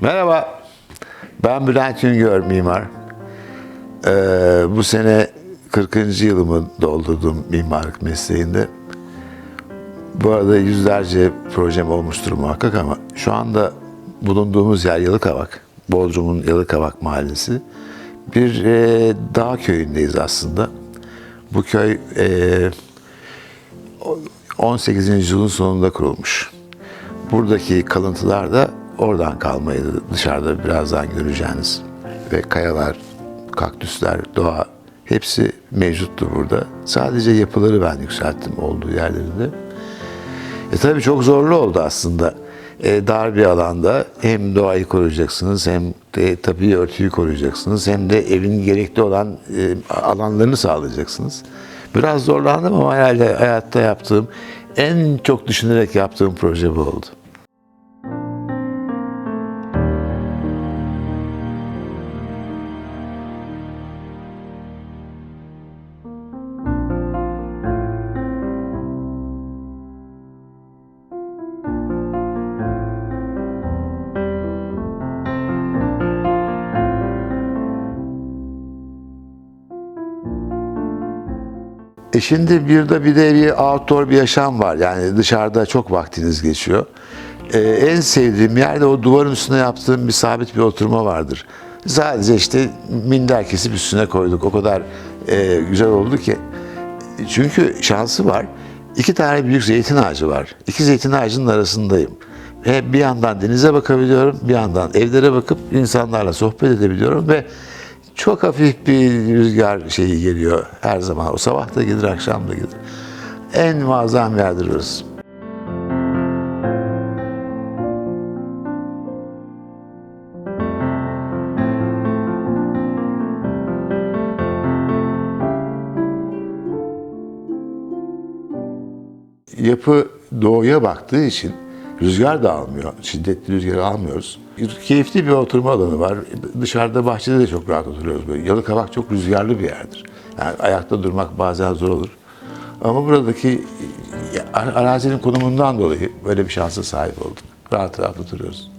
Merhaba, ben Bülent Üngör mimar. Ee, bu sene 40. yılımı doldurdum mimarlık mesleğinde. Bu arada yüzlerce projem olmuştur muhakkak ama şu anda bulunduğumuz yer Yalıkavak, Bodrum'un Yalıkavak mahallesi. Bir e, dağ köyündeyiz aslında. Bu köy e, 18. yüzyılın sonunda kurulmuş. Buradaki kalıntılar da oradan kalmaydı dışarıda birazdan göreceğiniz. Ve kayalar, kaktüsler, doğa hepsi mevcuttu burada. Sadece yapıları ben yükselttim olduğu yerlerinde. E tabii çok zorlu oldu aslında. E, dar bir alanda hem doğayı koruyacaksınız hem de tabii örtüyü koruyacaksınız hem de evin gerekli olan e, alanlarını sağlayacaksınız. Biraz zorlandım ama herhalde hayatta yaptığım en çok düşünerek yaptığım proje bu oldu. E şimdi bir de bir de bir outdoor bir yaşam var. Yani dışarıda çok vaktiniz geçiyor. E, en sevdiğim yerde o duvarın üstüne yaptığım bir sabit bir oturma vardır. Sadece işte minder kesip üstüne koyduk. O kadar e, güzel oldu ki. Çünkü şansı var. İki tane büyük zeytin ağacı var. İki zeytin ağacının arasındayım. Ve bir yandan denize bakabiliyorum, bir yandan evlere bakıp insanlarla sohbet edebiliyorum ve çok hafif bir rüzgar şeyi geliyor her zaman. O sabah da gelir, akşam da gelir. En muazzam yerdir orası. Yapı doğuya baktığı için rüzgar da almıyor. Şiddetli rüzgar almıyoruz. Keyifli bir oturma alanı var. Dışarıda bahçede de çok rahat oturuyoruz. Böyle. Yalıkavak çok rüzgarlı bir yerdir. Yani ayakta durmak bazen zor olur. Ama buradaki arazinin konumundan dolayı böyle bir şansa sahip olduk. Rahat rahat oturuyoruz.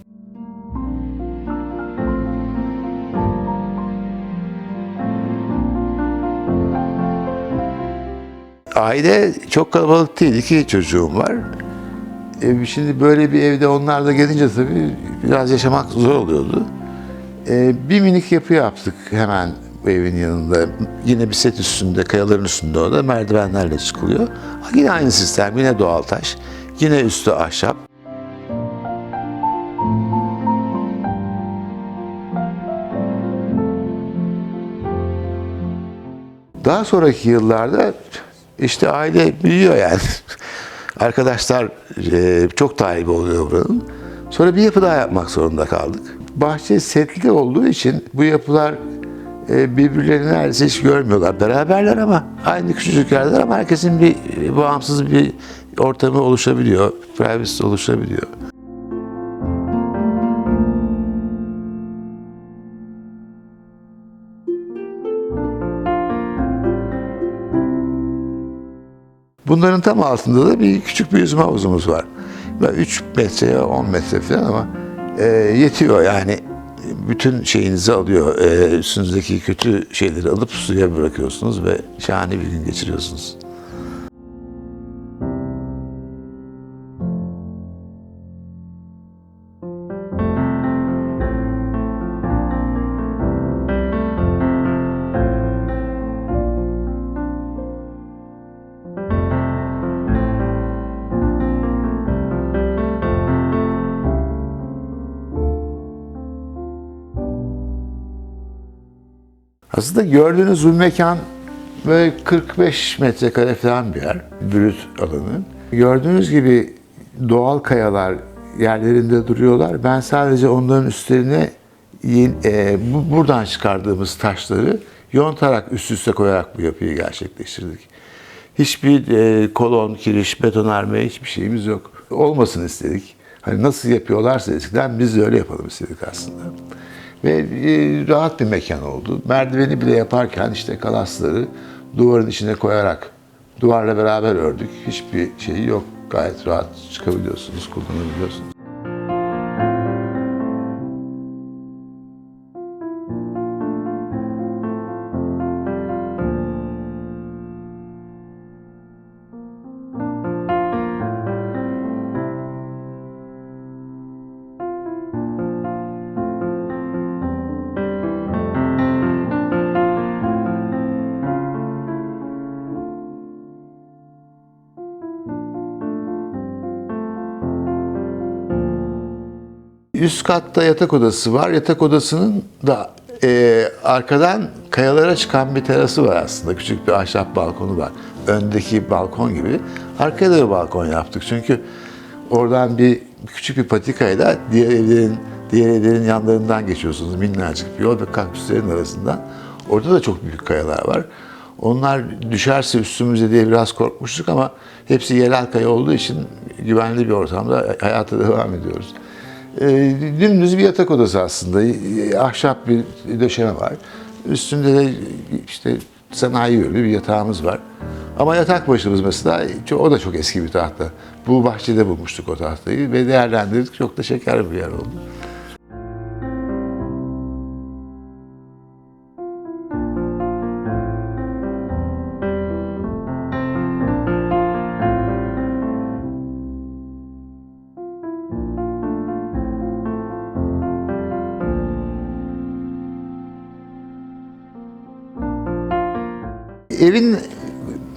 Aile çok kalabalık değil. İki çocuğum var. E, şimdi böyle bir evde onlar da gelince tabii biraz yaşamak zor oluyordu. E, bir minik yapı yaptık hemen bu evin yanında. Yine bir set üstünde, kayaların üstünde o merdivenlerle çıkılıyor. Yine aynı sistem, yine doğal taş. Yine üstü ahşap. Daha sonraki yıllarda işte aile büyüyor yani. Arkadaşlar e, çok tahibi oluyor buranın. Sonra bir yapı daha yapmak zorunda kaldık. Bahçe setli olduğu için bu yapılar e, birbirlerini neredeyse hiç görmüyorlar. Beraberler ama aynı küçücük yerler ama herkesin bir e, bağımsız bir ortamı oluşabiliyor. Privacy oluşabiliyor. Bunların tam altında da bir küçük bir yüzme havuzumuz var. Böyle 3 metreye 10 metre falan ama e, yetiyor yani bütün şeyinizi alıyor. E, üstünüzdeki kötü şeyleri alıp suya bırakıyorsunuz ve şahane bir gün geçiriyorsunuz. Aslında gördüğünüz bu mekan böyle 45 metrekare falan bir yer, brüt alanı. Gördüğünüz gibi doğal kayalar yerlerinde duruyorlar. Ben sadece onların üstlerine e, bu- buradan çıkardığımız taşları yontarak üst üste koyarak bu yapıyı gerçekleştirdik. Hiçbir e, kolon, kiriş, betonarme hiçbir şeyimiz yok. Olmasın istedik. Hani nasıl yapıyorlarsa eskiden biz de öyle yapalım istedik aslında. Ve e, rahat bir mekan oldu. Merdiveni bile yaparken işte kalasları duvarın içine koyarak duvarla beraber ördük. Hiçbir şeyi yok. Gayet rahat çıkabiliyorsunuz, kullanabiliyorsunuz. Üst katta yatak odası var. Yatak odasının da e, arkadan kayalara çıkan bir terası var aslında. Küçük bir ahşap balkonu var. Öndeki balkon gibi. Arkaya da bir balkon yaptık. Çünkü oradan bir küçük bir patikayla diğer evlerin diğer evlerin yanlarından geçiyorsunuz. Minnacık bir yol ve kaktüslerin arasından. Orada da çok büyük kayalar var. Onlar düşerse üstümüze diye biraz korkmuştuk ama hepsi yerel kaya olduğu için güvenli bir ortamda hayata devam ediyoruz. E, dümdüz bir yatak odası aslında. E, Ahşap bir döşeme var. Üstünde de işte sanayi yönlü bir yatağımız var. Ama yatak başımız mesela ço- o da çok eski bir tahta. Bu bahçede bulmuştuk o tahtayı ve değerlendirdik. Çok da şeker bir yer oldu. Evin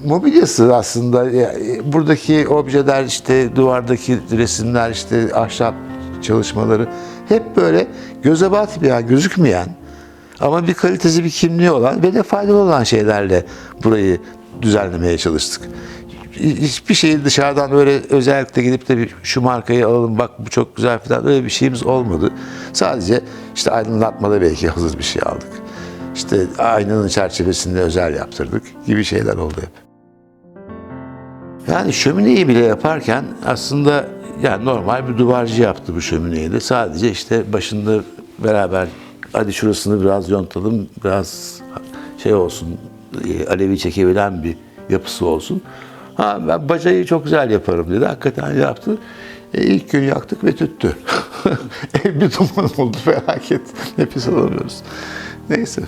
mobilyası aslında yani buradaki objeler işte duvardaki resimler işte ahşap çalışmaları hep böyle göze batmayan, gözükmeyen ama bir kalitesi bir kimliği olan ve de faydalı olan şeylerle burayı düzenlemeye çalıştık. Hiçbir şeyi dışarıdan öyle özellikle gidip de bir şu markayı alalım bak bu çok güzel falan öyle bir şeyimiz olmadı. Sadece işte aydınlatmada belki hazır bir şey aldık. İşte aynanın çerçevesinde özel yaptırdık gibi şeyler oldu hep. Yani şömineyi bile yaparken aslında yani normal bir duvarcı yaptı bu şömineyi de. Sadece işte başında beraber hadi şurasını biraz yontalım, biraz şey olsun, e, alevi çekebilen bir yapısı olsun. Ha ben bacayı çok güzel yaparım dedi. Hakikaten yaptı. E, ilk gün yaktık ve tüttü. Ev bir duman oldu felaket. Nefes alamıyoruz. Neyse.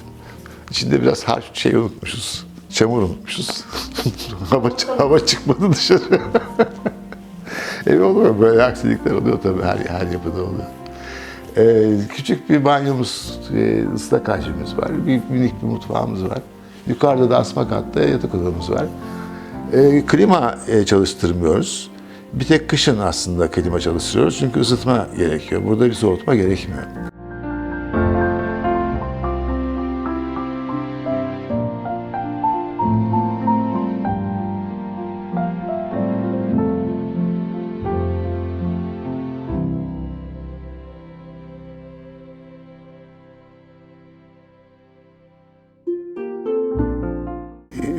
İçinde biraz harç şey unutmuşuz. Çamur unutmuşuz. hava, hava çıkmadı dışarı. Ev oluyor böyle aksilikler oluyor tabii her, her yapıda oluyor. Ee, küçük bir banyomuz, e, ıslak hacimiz var. Bir minik bir mutfağımız var. Yukarıda da asma katta yatak odamız var. Ee, klima e, çalıştırmıyoruz. Bir tek kışın aslında klima çalıştırıyoruz çünkü ısıtma gerekiyor. Burada bir soğutma gerekmiyor.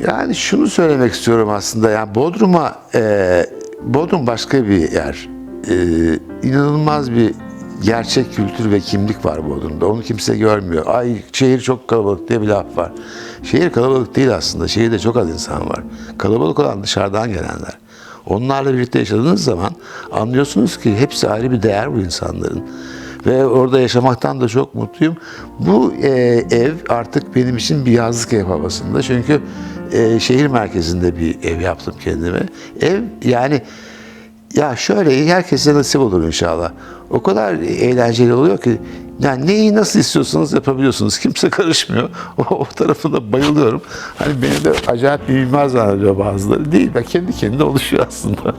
Yani şunu söylemek istiyorum aslında. Yani Bodrum'a e, Bodrum başka bir yer. E, inanılmaz bir gerçek kültür ve kimlik var Bodrum'da. Onu kimse görmüyor. Ay şehir çok kalabalık diye bir laf var. Şehir kalabalık değil aslında. Şehirde çok az insan var. Kalabalık olan dışarıdan gelenler. Onlarla birlikte yaşadığınız zaman anlıyorsunuz ki hepsi ayrı bir değer bu insanların. Ve orada yaşamaktan da çok mutluyum. Bu e, ev artık benim için bir yazlık ev havasında. Çünkü e, şehir merkezinde bir ev yaptım kendime. Ev yani ya şöyle herkese nasip olur inşallah. O kadar eğlenceli oluyor ki yani neyi nasıl istiyorsanız yapabiliyorsunuz. Kimse karışmıyor. O, o tarafında bayılıyorum. Hani beni de acayip bir mimar zannediyor bazıları. Değil. Ben kendi kendine oluşuyor aslında.